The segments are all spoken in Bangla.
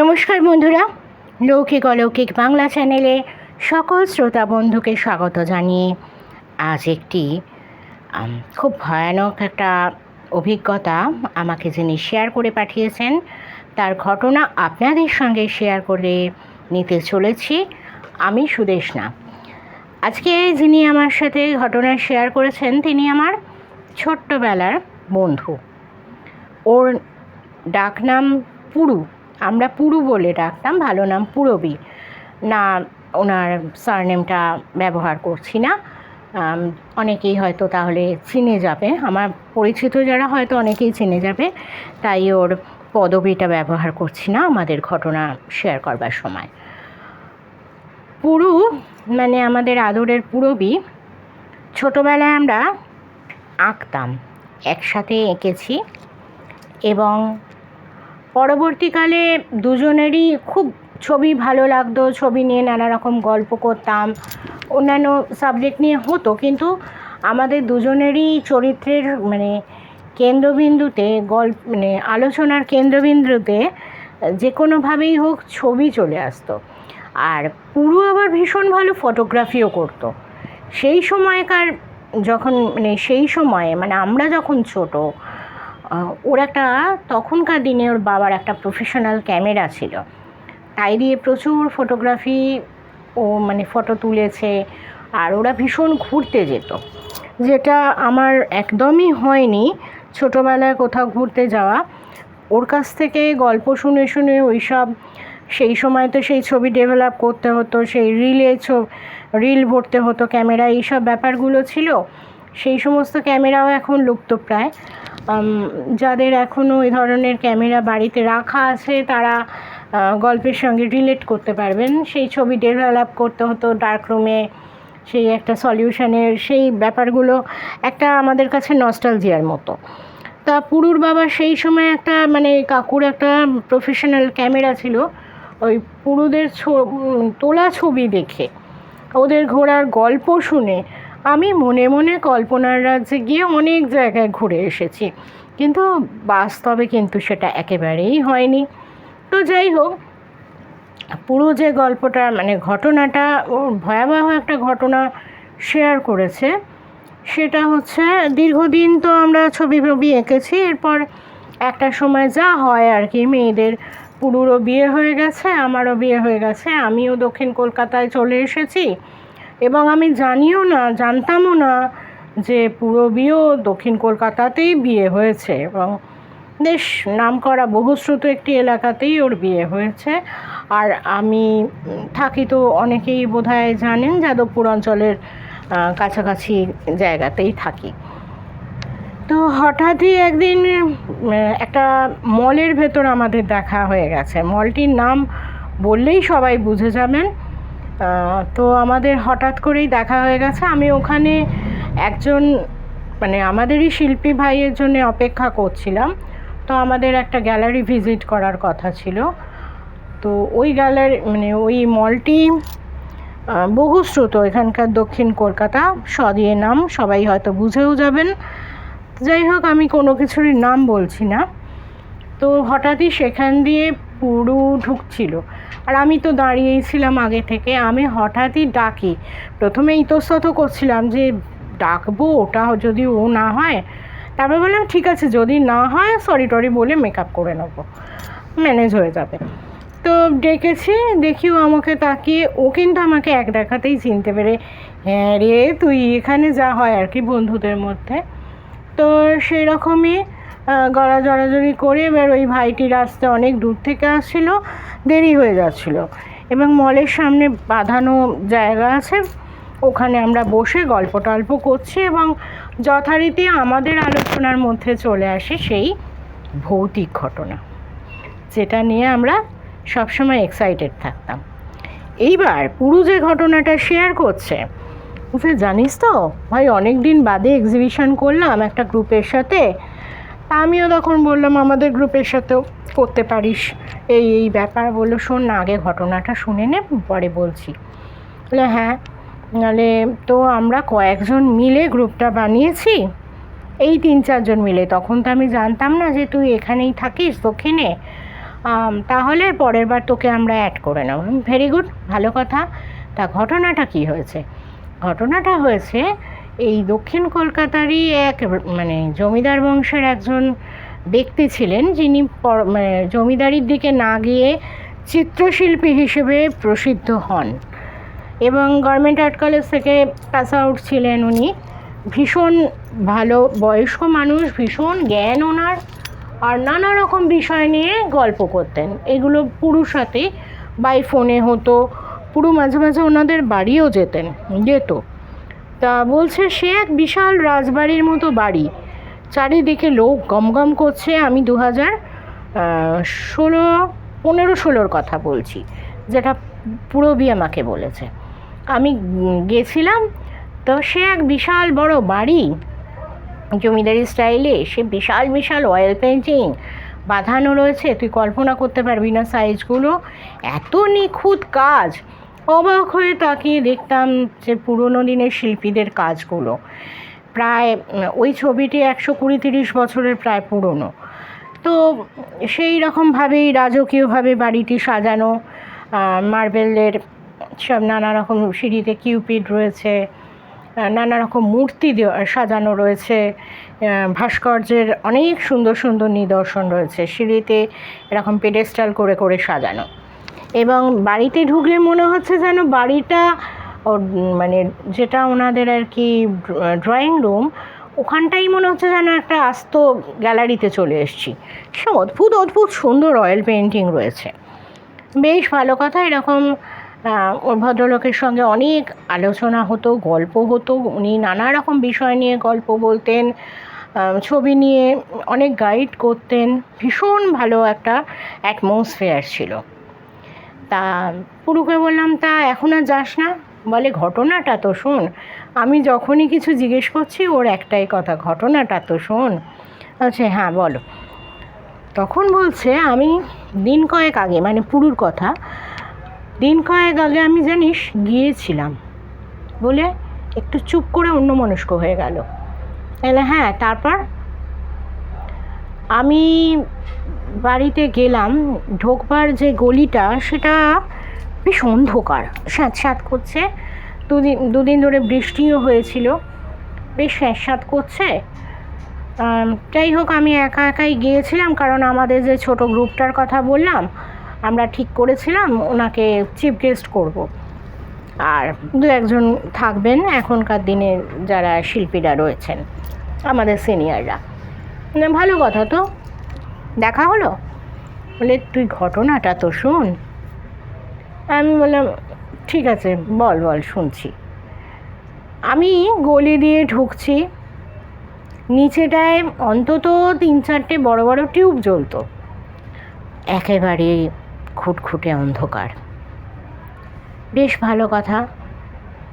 নমস্কার বন্ধুরা, লৌকিক অলৌকিক বাংলা চ্যানেলে সকল শ্রোতা বন্ধুকে স্বাগত জানিয়ে আজ একটি খুব ভয়ানক একটা অভিজ্ঞতা আমাকে যিনি শেয়ার করে পাঠিয়েছেন, তার ঘটনা আপনাদের সঙ্গে শেয়ার করে নিতে চলেছি আমি সুদেশনা আজকে যিনি আমার সাথে ঘটনা শেয়ার করেছেন, তিনি আমার ছোট্টবেলার বন্ধু। ওর ডাকনাম পুরু। আমরা পুরু বলে ডাকতাম, ভালো নাম পুরবী। না, ওনার সারনেমটা ব্যবহার করছি না। অনেকেই হয়তো তাহলে চিনে যাবে। আমার পরিচিত যারা হয়তো অনেকেই চিনে যাবে, তাই ওর পদবিটা ব্যবহার করছি না, আমাদের ঘটনা শেয়ার করবার সময়। পুরু মানে আমাদের আদরের পুরবী, ছোটোবেলায় আমরা আঁকতাম, একসাথে এঁকেছি এবং পরবর্তীকালে দুজনেরই খুব ছবি ভালো লাগতো, ছবি নিয়ে নানা রকম গল্প করতাম, অন্যান্য সাবজেক্ট নিয়ে হতো, কিন্তু আমাদের দুজনেরই চরিত্রের মানে কেন্দ্রবিন্দুতে, গল্প মানে আলোচনার কেন্দ্রবিন্দুতে যে কোনোভাবেই হোক ছবি চলে আসতো। আর পুরো আবার ভীষণ ভালো ফটোগ্রাফিও করতো। সেই সময়কার যখন মানে সেই সময়ে মানে আমরা যখন ছোট ওর একটা তখনকার দিনে ওর বাবার একটা প্রফেশনাল ক্যামেরা ছিল। তাই দিয়ে প্রচুর ফটোগ্রাফি ও মানে ফটো তুলেছে আর ওরা ভীষণ ঘুরতে যেত। যেটা আমার একদমই হয়নি ছোটোবেলায় কোথাও ঘুরতে যাওয়া। ওর কাছ থেকে গল্প শুনে শুনে ওই সব সেই সময় তো সেই ছবি ডেভেলপ করতে হতো, সেই রিলে রিল ভরতে হতো ক্যামেরা এইসব ব্যাপারগুলো ছিল। সেই সমস্ত ক্যামেরাও এখন লুপ্ত প্রায়। যাদের এখনও ওই ধরনের ক্যামেরা বাড়িতে রাখা আছে, তারা গল্পের সঙ্গে রিলেট করতে পারবেন। সেই ছবি ডেভেলপ করতে হতো ডার্ক রুমে সেই একটা সলিউশনের সেই ব্যাপারগুলো একটা আমাদের কাছে নস্টালজিয়ার মতো। তা পুরুর বাবা সেই সময় একটা মানে কাকুর একটা প্রফেশনাল ক্যামেরা ছিল। ওই পুরুদের ছ- তোলা ছবি দেখে। ওদের ঘোরার গল্প শুনে আমি মনে মনে কল্পনার রাজ্যে গিয়ে অনেক জায়গায় ঘুরে এসেছি। কিন্তু বাস্তবে কিন্তু সেটা একেবারেই হয়নি। তো যাই হোক, পুরো যে গল্পটা মানে ঘটনাটা, ও ভয়াবহ একটা ঘটনা শেয়ার করেছে, সেটা হচ্ছে দীর্ঘদিন তো আমরা ছবি ছবি এঁকেছি, এরপর একটা সময় যা হয় আর কি, মেয়েদের পুরুরও বিয়ে হয়ে গেছে, আমারও বিয়ে হয়ে গেছে, আমিও দক্ষিণ কলকাতায় চলে এসেছি। এবং আমি জানিও না, জানতামও না যে পুরবীও দক্ষিণ কলকাতাতেই বিয়ে হয়েছে এবং বেশ নামকরা বহুশ্রুত একটি এলাকাতেই ওর বিয়ে হয়েছে। আর আমি থাকি তো অনেকেই বোধহয় জানেন যাদবপুর অঞ্চলের কাছাকাছি জায়গাতেই থাকি। তো হঠাৎই একদিন একটা মলের ভেতর আমাদের দেখা হয়ে গেছে। মলটির নাম বললেই সবাই বুঝে যাবেন। তো আমাদের হঠাৎ করেই দেখা হয়ে গেছে। আমি ওখানে একজন মানে আমাদেরই শিল্পী ভাইয়ের জন্য অপেক্ষা করছিলাম। তো আমাদের একটা গ্যালারি ভিজিট করার কথা ছিল। তো ওই গ্যালারি মানে ওই মলটি আহ, বহুশ্রুত এখানকার দক্ষিণ কলকাতা সদিয়ে নাম সবাই হয়তো বুঝেও যাবেন। যাই হোক আমি কোনো কিছুরই নাম বলছি না। তো হঠাৎই সেখান দিয়ে পুরু ঢুকছিল। আর আমি তো দাঁড়িয়েই ছিলাম আগে থেকে, আমি হঠাৎই ডাকি। প্রথমে ইতস্তত করছিলাম যে, ডাকবো ওটা যদি ও না হয়? তারপর বললাম, ঠিক আছে, যদি না হয় সরি টরি বলে মেকআপ করে নেব। ম্যানেজ হয়ে যাবে। তো ডেকেছি, দেখি ও আমাকে তাকিয়ে, ও কিন্তু আমাকে এক দেখাতেই চিনতে পেরে হ্যাঁ রে, তুই এখানে যা হয় আর কি বন্ধুদের মধ্যে। তো সেই রকমই গলা জড়াজড়ি করে এবার ওই ভাইটি রাস্তা অনেক দূর থেকে আসছিল, দেরি হয়ে যাচ্ছিল। এবং মলের সামনে বাঁধানো জায়গা আছে, ওখানে আমরা বসে গল্প টল্প করছি এবং যথারীতি আমাদের আলোচনার মধ্যে চলে আসে সেই ভৌতিক ঘটনা, যেটা নিয়ে আমরা সবসময় এক্সাইটেড থাকতাম। এইবার পুরো যে ঘটনাটা শেয়ার করছে জানিস তো? ভাই অনেক দিন বাদে এক্সিবিশন করলাম একটা গ্রুপের সাথে। আমিও তখন বললাম, আমাদের গ্রুপের সাথেও করতে পারিস। এই এই ব্যাপার বলল, শোন না, আগে ঘটনাটা শুনে নে, পরে বলছি। বলে হ্যাঁ। নাহলে তো আমরা কয়েকজন মিলে গ্রুপটা বানিয়েছি, এই তিন চারজন মিলে। তখন তো আমি জানতাম না যে তুই এখানেই থাকিস দক্ষিণে তাহলে পরের বার তোকে আমরা অ্যাড করে নেব। ভেরি গুড ভালো কথা। তা ঘটনাটা কি হয়েছে? ঘটনাটা হয়েছে এই দক্ষিণ কলকাতারই এক মানে জমিদার বংশের একজন ব্যক্তি ছিলেন যিনি মানে জমিদারির দিকে না গিয়ে চিত্রশিল্পী হিসেবে প্রসিদ্ধ হন। এবং গভর্নমেন্ট আর্ট কলেজ থেকে পাস আউট ছিলেন উনি। ভীষণ ভালো বয়স্ক মানুষ, ভীষণ জ্ঞান ওনার আর নানা রকম বিষয় নিয়ে গল্প করতেন। এগুলো পুরুষ সাথে বাই ফোনে হতো, পুরো মাঝে মাঝে ওনাদের বাড়িও যেতেন, যেত। তা বলছে সে এক বিশাল রাজবাড়ির মতো বাড়ি। চারিদিকে লোক গমগম করছে, আমি দু হাজার ষোলো, পনেরো, ষোলোর কথা বলছি, যেটা পুরবি আমাকে বলেছে। আমি গেছিলাম, তো সে এক বিশাল বড় বাড়ি, জমিদারি স্টাইলে সে বিশাল বিশাল অয়েল পেন্টিং বাঁধানো রয়েছে। তুই কল্পনা করতে পারবি না সাইজগুলো এত নিখুঁত কাজ। অবাক হয়ে তাকিয়ে দেখতাম যে পুরোনো দিনের শিল্পীদের কাজগুলো। প্রায় ওই ছবিটি একশো কুড়ি তিরিশ বছরের প্রায় পুরনো। তো সেই রকমভাবেই রাজকীয়ভাবে বাড়িটি সাজানো মার্বেলের সব নানা রকম সিঁড়িতে কিউপিড রয়েছে নানা রকম মূর্তি সাজানো রয়েছে ভাস্কর্যের অনেক সুন্দর সুন্দর নিদর্শন রয়েছে, সিঁড়িতে এরকম পেডেস্টাল করে করে সাজানো। এবং বাড়িতে ঢুকলে মনে হচ্ছে যেন বাড়িটা মানে যেটা ওনাদের আর কি, ড্রয়িং রুম, ওখানটাই মনে হচ্ছে যেন একটা আস্ত গ্যালারিতে চলে এসেছি। সে অদ্ভুত অদ্ভুত সুন্দর অয়েল পেন্টিং রয়েছে। বেশ ভালো কথা, এরকম ওর ভদ্রলোকের সঙ্গে অনেক আলোচনা হতো, গল্প হতো। উনি নানা রকম বিষয় নিয়ে গল্প বলতেন ছবি নিয়ে অনেক গাইড করতেন। ভীষণ ভালো একটা অ্যাটমসফিয়ার ছিল। তা পুরুকে বললাম, তা এখন আর যাস না? বলে, ঘটনাটা তো শোন, আমি যখনই কিছু জিজ্ঞেস করছি, ওর একটাই কথা, ঘটনাটা তো শোন। আচ্ছা হ্যাঁ বলো। তখন বলছে, আমি দিন কয়েক আগে মানে পুরুর কথা, দিন কয়েক আগে আমি জানিস গিয়েছিলাম। বলে একটু চুপ করে অন্য মনস্ক হয়ে গেল। এলে হ্যাঁ তারপর? আমি বাড়িতে গেলাম, ঢোকবার যে গলিটা সেটা বেশ অন্ধকার স্যাঁত স্যাঁত করছে। দুদিন দুদিন ধরে বৃষ্টিও হয়েছিল, বেশ স্যাঁত স্যাঁত করছে যাই হোক, আমি একা একাই গিয়েছিলাম কারণ আমাদের যে ছোট গ্রুপটার কথা বললাম, আমরা ঠিক করেছিলাম, ওনাকে চিফ গেস্ট করব। আর দু একজন থাকবেন, এখনকার দিনে যারা শিল্পীরা রয়েছেন, আমাদের সিনিয়ররা। মানে ভালো কথা তো। দেখা হলো? বলে, তুই ঘটনাটা তো শোন। আমি বললাম, ঠিক আছে, বল বল, শুনছি। আমি গলি দিয়ে ঢুকছি। নিচেটায় অন্তত তিন চারটে বড় বড় টিউব জ্বলতো। একেবারে খুটখুটে অন্ধকার। বেশ ভালো কথা।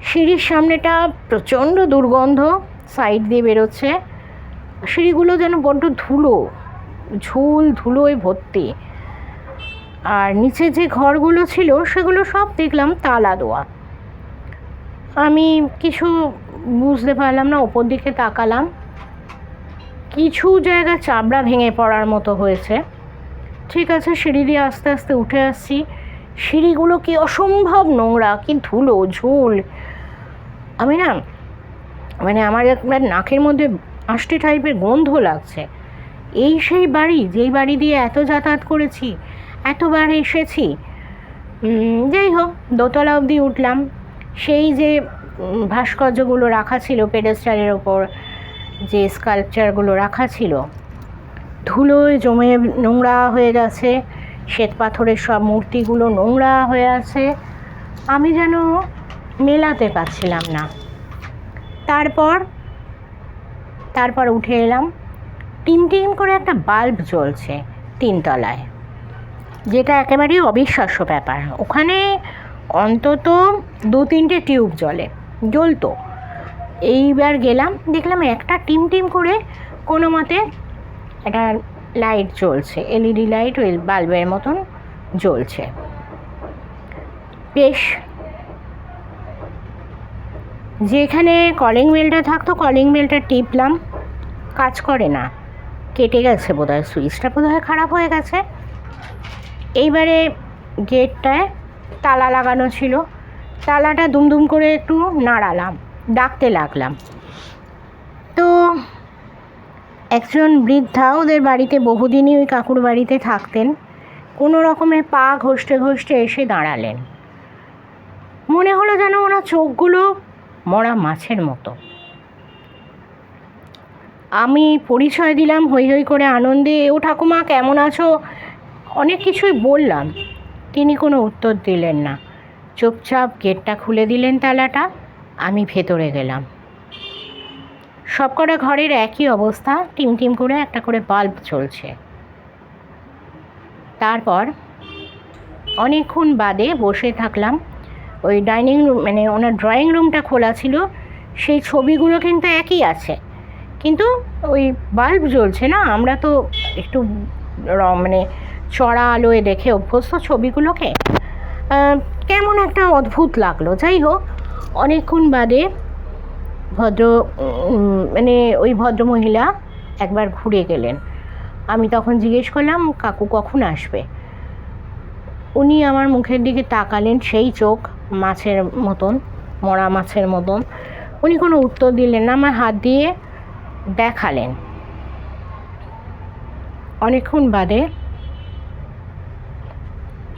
সিঁড়ির সামনেটা প্রচণ্ড দুর্গন্ধ। সাইড দিয়ে বেরোচ্ছে। সিঁড়িগুলো যেন বড্ড ধুলো, ঝুল ধুলোয় ভর্তি। আর নিচে যে ঘরগুলো ছিল, সেগুলো সব দেখলাম তালা দেওয়া। আমি কিছু বুঝতে পারলাম না, ওপর দিকে তাকালাম। কিছু জায়গা চাবড়া ভেঙে পড়ার মতো হয়েছে। ঠিক আছে, সিঁড়ি দিয়ে আস্তে আস্তে উঠে আসছি। সিঁড়িগুলো কি অসম্ভব নোংরা, কি ধুলো, ঝুল। আমি না মানে আমার একবার নাকের মধ্যে আষ্টে টাইপের গন্ধ লাগছে। এই সেই বাড়ি, যেই বাড়ি দিয়ে এত যাতায়াত করেছি, এতবার এসেছি। যাই হোক, দোতলা অবধি উঠলাম। সেই যে ভাস্কর্যগুলো রাখা ছিল পেডেস্টালের ওপর, যে স্কাল্পচারগুলো রাখা ছিল, ধুলোয় জমে নোংরা হয়ে গেছে, শ্বেত পাথরের সব মূর্তিগুলো নোংরা হয়ে আছে। আমি যেন মেলাতে পারছিলাম না। তারপর তারপর উঠে এলাম। টিম টিম করে একটা বাল্ব জ্বলছে তিনতলায়, যেটা একেবারেই অবিশ্বাস্য ব্যাপার। ওখানে অন্তত দু তিনটে টিউব জ্বলে, জ্বলতো। এইবার গেলাম, দেখলাম একটা টিম টিম করে কোনো মতে একটা লাইট জ্বলছে, এলইডি লাইট ওই বাল্বের মতন জ্বলছে। বেশ যেখানে কলিং বেলটা থাকতো কলিং বেলটা টিপলাম। কাজ করে না। কেটে গেছে বোধহয়, সুইচটা বোধহয় খারাপ হয়ে গেছে। এইবারে গেটটায় তালা লাগানো ছিল। তালাটা দুমদুম করে একটু নাড়ালাম, ডাকতে লাগলাম। তো একজন বৃদ্ধা ওদের বাড়িতে বহুদিনই ওই কাকুর বাড়িতে থাকতেন। কোনো রকমে পা ঘষতে ঘষতে এসে দাঁড়ালেন। মনে হলো যেন ওনার চোখগুলো মরা মাছের মতো। আমি পরিচয় দিলাম হই হই করে আনন্দে ও ঠাকুমা, কেমন আছো? অনেক কিছুই বললাম। তিনি কোনো উত্তর দিলেন না। চুপচাপ গেটটা খুলে দিলেন তালাটা। আমি ভেতরে গেলাম। সবকটা ঘরের একই অবস্থা। টিম টিম করে একটা করে বাল্ব চলছে তারপর অনেকক্ষণ বাদে বসে থাকলাম। ওই ডাইনিং রুম মানে ওনার ড্রয়িং রুমটা খোলা ছিল, সেই ছবিগুলো কিন্তু একই আছে। কিন্তু ওই বাল্ব জ্বলছে না, আমরা তো একটু মানে চড়া আলোয় দেখে অভ্যস্ত ছবিগুলোকে। কেমন একটা অদ্ভুত লাগল, যাই হোক, অনেকক্ষণ বাদে ভদ্র মানে ওই ভদ্রমহিলা একবার ঘুরে গেলেন। আমি তখন জিজ্ঞেস করলাম, কাকু কখন আসবে? উনি আমার মুখের দিকে তাকালেন, সেই চোখ মাছের মতন, মরা মাছের মতন। উনি কোনো উত্তর দিলেন না, আমার হাত দিয়ে দেখালেন। অনেকক্ষণ বাদে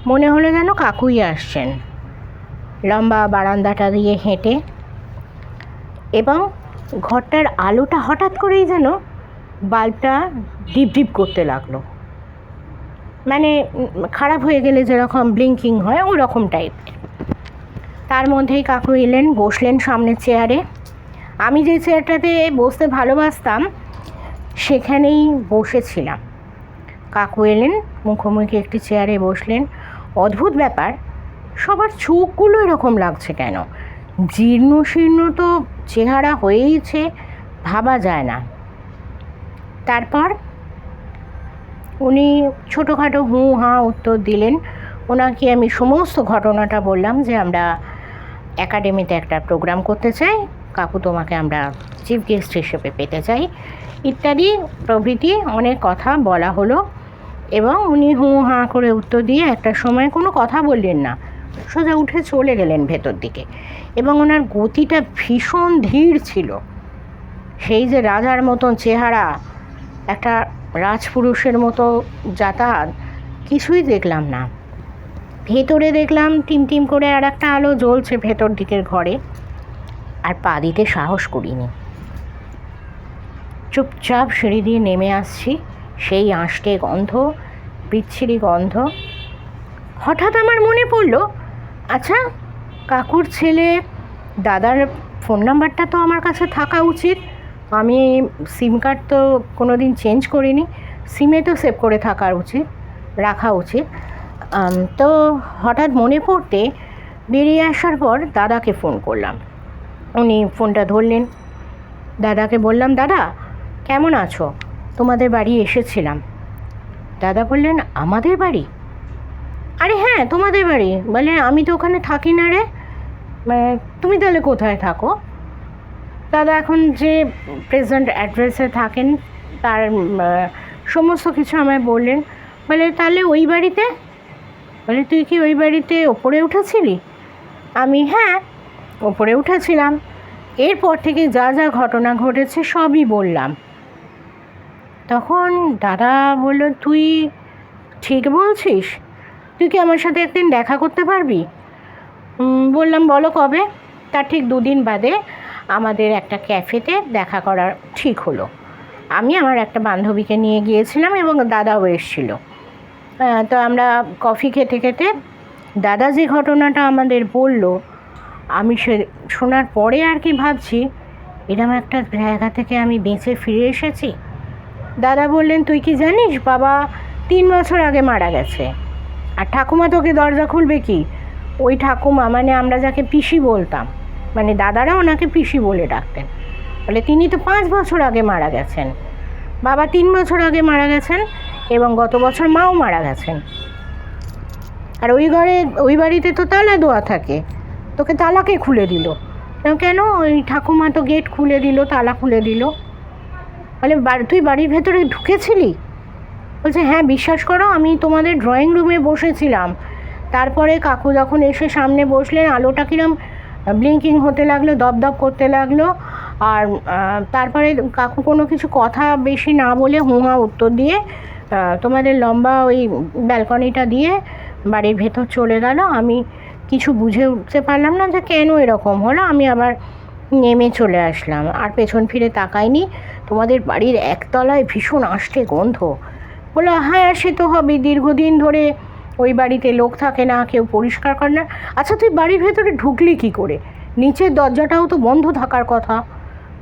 মনে হলো যেন কাকুই আসছেন। লম্বা বারান্দাটা দিয়ে হেঁটে এবং ঘরটার আলোটা হঠাৎ করেই যেন বাল্বটা ডিপ ডিপ করতে লাগল। মানে খারাপ হয়ে গেলে যেরকম ব্লিঙ্কিং হয়, ওরকম রকম টাইপের তার মধ্যেই কাকু এলেন, বসলেন সামনের চেয়ারে। আমি যে চেয়ারটাতে বসতে ভালোবাসতাম, সেখানেই বসেছিলাম। কাকু এলেন, মুখোমুখি একটি চেয়ারে বসলেন। অদ্ভুত ব্যাপার, সবার চোখগুলো এরকম লাগছে কেন? জীর্ণ শীর্ণ তো চেহারা হয়েইছে, ভাবা যায় না। তারপর উনি ছোটোখাটো হুঁ হাঁ উত্তর দিলেন। ওনাকে আমি সমস্ত ঘটনাটা বললাম যে আমরা একাডেমিতে একটা প্রোগ্রাম করতে চাই। কাকু তোমাকে আমরা চিফ গেস্ট হিসেবে পেতে চাই। ইত্যাদি প্রভৃতি অনেক কথা বলা হলো এবং উনি হুঁ হাঁ করে উত্তর দিয়ে একটা সময় কোনো কথা বললেন না। সোজা উঠে চলে গেলেন ভেতর দিকে এবং ওনার গতিটা ভীষণ ধীর ছিল। সেই যে রাজার মতন চেহারা, একটা রাজপুরুষের মতো যাতায়াত কিছুই দেখলাম না। ভেতরে দেখলাম টিম টিম করে আর একটা আলো জ্বলছে ভেতর দিকের ঘরে। আর পা দিতে সাহস করিনি। চুপচাপ সিঁড়ি দিয়ে নেমে আসছি। সেই আঁশটে গন্ধ, বিচ্ছিরি গন্ধ। হঠাৎ আমার মনে পড়ল আচ্ছা কাকুর ছেলে, দাদার ফোন নাম্বারটা তো আমার কাছে থাকা উচিত। আমি সিম কার্ড তো কোনো দিন চেঞ্জ করিনি, সিমে তো সেভ করে থাকা উচিত, রাখা উচিত। তো হঠাৎ মনে পড়তে বেরিয়ে আসার পর দাদাকে ফোন করলাম। উনি ফোনটা ধরলেন। দাদাকে বললাম, দাদা, কেমন আছো? তোমাদের বাড়ি এসেছিলাম। দাদা বললেন, আমাদের বাড়ি? আরে হ্যাঁ তোমাদের বাড়ি। বলে, আমি তো ওখানে থাকি না রে। মানে তুমি তাহলে কোথায় থাকো? দাদা এখন যে প্রেজেন্ট অ্যাড্রেসে থাকেন, তার সমস্ত কিছু আমায় বললেন। বলে, তাহলে ওই বাড়িতে? বলে, তুই কি ওই বাড়িতে ওপরে উঠেছিলি? আমি হ্যাঁ ওপরে উঠেছিলাম। এরপর থেকে যা যা ঘটনা ঘটেছে সবই বললাম। তখন দাদা বলল, তুই ঠিক বলছিস? তুই কি আমার সাথে একদিন দেখা করতে পারবি? বললাম, বলো কবে? তার ঠিক দুদিন বাদে আমাদের একটা ক্যাফেতে দেখা করার ঠিক হলো। আমি আমার একটা বান্ধবীকে নিয়ে গিয়েছিলাম এবং দাদাও এসেছিল। তো আমরা কফি খেতে খেতে দাদা যে ঘটনাটা আমাদের বলল। আমি সে শোনার পরে আর কি ভাবছি, এরম একটা জায়গা থেকে আমি বেঁচে ফিরে এসেছি। দাদা বললেন, তুই কি জানিস, বাবা তিন বছর আগে মারা গেছে। আর ঠাকুমা তোকে দরজা খুলবে কি? ওই ঠাকুমা মানে আমরা যাকে পিসি বলতাম মানে দাদারা ওনাকে পিসি বলে ডাকতেন। বলে, তিনি তো পাঁচ বছর আগে মারা গেছেন। বাবা তিন বছর আগে মারা গেছেন এবং গত বছর মাও মারা গেছেন। আর ওই ঘরে, ওই বাড়িতে তো তালা দোয়া থাকে। তোকে তালাকে খুলে দিল। কেন ওই ঠাকুমা তো গেট খুলে দিল, তালা খুলে দিল। বলে তুই বাড়ির ভেতরে ঢুকেছিলি? বলছে হ্যাঁ বিশ্বাস করো, আমি তোমাদের ড্রয়িং রুমে বসেছিলাম। তারপরে কাকু যখন এসে সামনে বসলেন, আলোটা কিরম ব্লিঙ্কিং হতে লাগল দপদপ করতে লাগল। আর তারপরে কাকু কোনো কিছু কথা বেশি না বলে হুঁহা উত্তর দিয়ে তোমাদের লম্বা ওই ব্যালকনিটা দিয়ে বাড়ির ভেতর চলে গেল। আমি কিছু বুঝে উঠতে পারলাম না যে কেন এরকম হলো। আমি আবার নেমে চলে আসলাম। আর পেছন ফিরে তাকাইনি। তোমাদের বাড়ির একতলায় ভীষণ আষ্টে গন্ধ। বলল হ্যাঁ সে তো হবে দীর্ঘদিন ধরে ওই বাড়িতে লোক থাকে না, কেউ পরিষ্কার করে না। আচ্ছা তুই বাড়ির ভেতরে ঢুকলি কি করে? নিচের দরজাটাও তো বন্ধ থাকার কথা।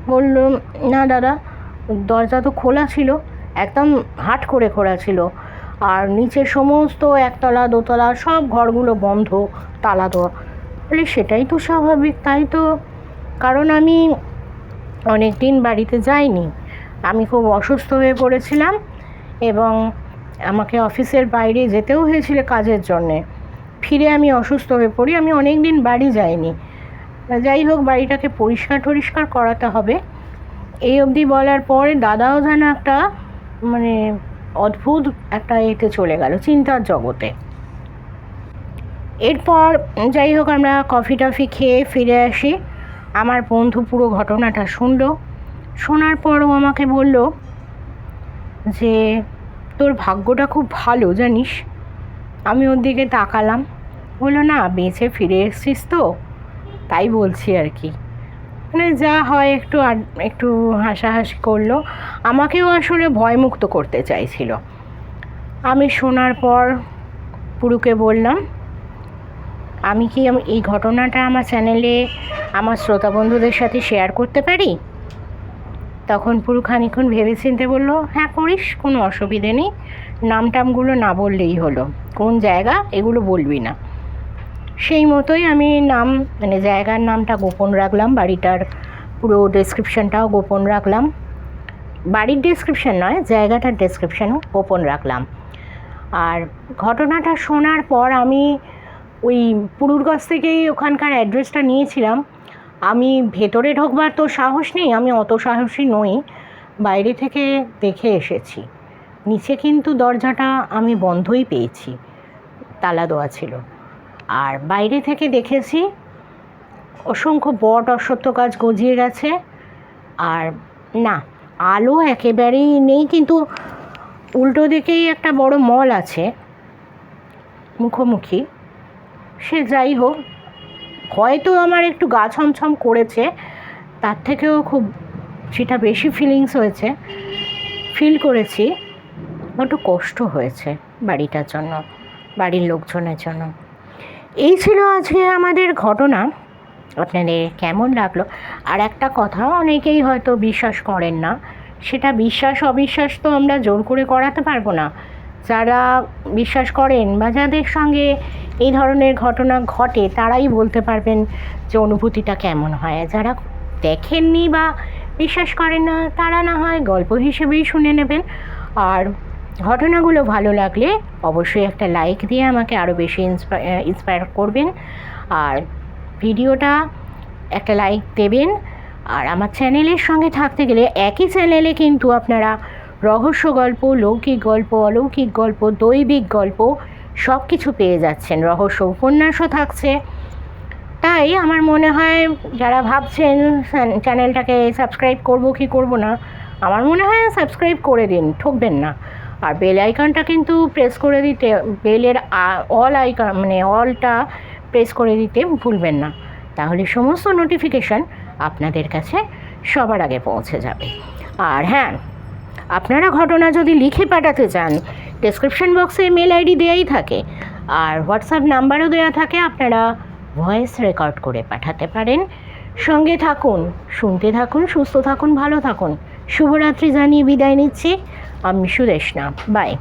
বলল, না দাদা, দরজা তো খোলা ছিল। একদম হাট করে খোলা ছিল। আর নিচে সমস্ত একতলা, দোতলা সব ঘরগুলো বন্ধ, তালা দেওয়া। বলে, সেটাই তো স্বাভাবিক, তাই তো। কারণ আমি অনেক দিন বাড়িতে যাইনি। আমি খুব অসুস্থ হয়ে পড়েছিলাম এবং আমাকে অফিসের বাইরে যেতেও হয়েছিল কাজের জন্যে। ফিরে আমি অসুস্থ হয়ে পড়ি, আমি অনেক দিন বাড়ি যাইনি। যাই হোক, বাড়িটাকে পরিষ্কার টরিষ্কার করাতে হবে। এই অবধি বলার পরে দাদাও যেন একটা মানে অদ্ভুত একটা এতে চলে গেল চিন্তার জগতে। এরপর যাই হোক আমরা কফি টফি খেয়ে ফিরে আসি। আমার বন্ধু পুরো ঘটনাটা শুনলো। শোনার পরও আমাকে বলল যে, তোর ভাগ্যটা খুব ভালো জানিস? আমি ওর দিকে তাকালাম। বলল, না, বেঁচে ফিরে এসছিস তো? তাই বলছি আর কি। মানে যা হয় একটু একটু হাসাহাসি করল। আমাকেও আসলে ভয়মুক্ত করতে চাইছিল। আমি শোনার পর পুরুকে বললাম, আমি কি এই ঘটনাটা আমার চ্যানেলে আমার শ্রোতা বন্ধুদের সাথে শেয়ার করতে পারি? তখন পুরু খানিক্ষণ ভেবেচিন্তে বলল হ্যাঁ করিস, কোনো অসুবিধে নেই। নাম টামগুলো না বললেই হলো। কোন জায়গা, এগুলো বলবি না। সেই মতোই আমি নাম মানে জায়গার নামটা গোপন রাখলাম, বাড়িটার পুরো ডেসক্রিপশনটাও গোপন রাখলাম। বাড়ির ডেসক্রিপশন নয়, জায়গাটার ডেসক্রিপশনও গোপন রাখলাম। আর ঘটনাটা শোনার পর আমি ওই পুরুর কাছ থেকেই ওখানকার অ্যাড্রেসটা নিয়েছিলাম। আমি ভেতরে ঢোকবার তো সাহস নেই, আমি অত সাহসী নই, বাইরে থেকে দেখে এসেছি। নিচে কিন্তু দরজাটা আমি বন্ধই পেয়েছি, তালা দেওয়া ছিল। আর বাইরে থেকে দেখেছি অসংখ্য বট অশ্বত্থ গাছ গজিয়ে গেছে। আর না, আলো একেবারেই নেই, কিন্তু উল্টো দিকেই একটা বড় মল আছে, মুখোমুখি। সে যাই হোক, হয়তো আমার একটু গা ছমছম করেছে, তার থেকেও খুব সেটা বেশি ফিলিংস হয়েছে। ফিল করেছি, একটু কষ্ট হয়েছে বাড়িটার জন্য, বাড়ির লোকজনের জন্য। এই ছিল আজকে আমাদের ঘটনা। আপনাদের কেমন লাগল? আর একটা কথা অনেকেই হয়তো বিশ্বাস করেন না। সেটা বিশ্বাস, অবিশ্বাস তো আমরা জোর করে করাতে পারব না। যারা বিশ্বাস করেন বা যাদের সঙ্গে এই ধরনের ঘটনা ঘটে, তারাই বলতে পারবেন যে অনুভূতিটা কেমন হয়। যারা দেখেননি বা বিশ্বাস করেন না, তারা না হয় গল্প হিসেবেই শুনে নেবেন। আর ঘটনাগুলো ভালো লাগলে অবশ্যই একটা লাইক দিয়ে আমাকে আরও বেশি ইন্সপায়ার করবেন। আর ভিডিওটা একটা লাইক দেবেন। আর আমার চ্যানেলের সঙ্গে থাকতে গেলে একই চ্যানেলে কিন্তু আপনারা রহস্য গল্প, লৌকিক গল্প, অলৌকিক গল্প, দৈবিক গল্প সব কিছু পেয়ে যাচ্ছেন। রহস্য উপন্যাসও থাকছে। তাই আমার মনে হয় যারা ভাবছেন চ্যানেলটাকে সাবস্ক্রাইব করব কি করব না, আমার মনে হয় সাবস্ক্রাইব করে দিন, ঠকবেন না। আর বেল আইকনটা কিন্তু প্রেস করে দিতে বেলের অল আইকন মানে অলটা প্রেস করে দিতে ভুলবেন না। তাহলে সমস্ত নোটিফিকেশান আপনাদের কাছে সবার আগে পৌঁছে যাবে। আর হ্যাঁ আপনারা ঘটনা যদি লিখে পাঠাতে চান ডেসক্রিপশন বক্সে মেল আইডি দেওয়াই থাকে। আর হোয়াটসঅ্যাপ নাম্বারও দেওয়া থাকে, আপনারা ভয়েস রেকর্ড করে পাঠাতে পারেন। সঙ্গে থাকুন, শুনতে থাকুন, সুস্থ থাকুন, ভালো থাকুন। শুভরাত্রি জানিয়ে বিদায় নিচ্ছি। আমি সুদেশনা বাই।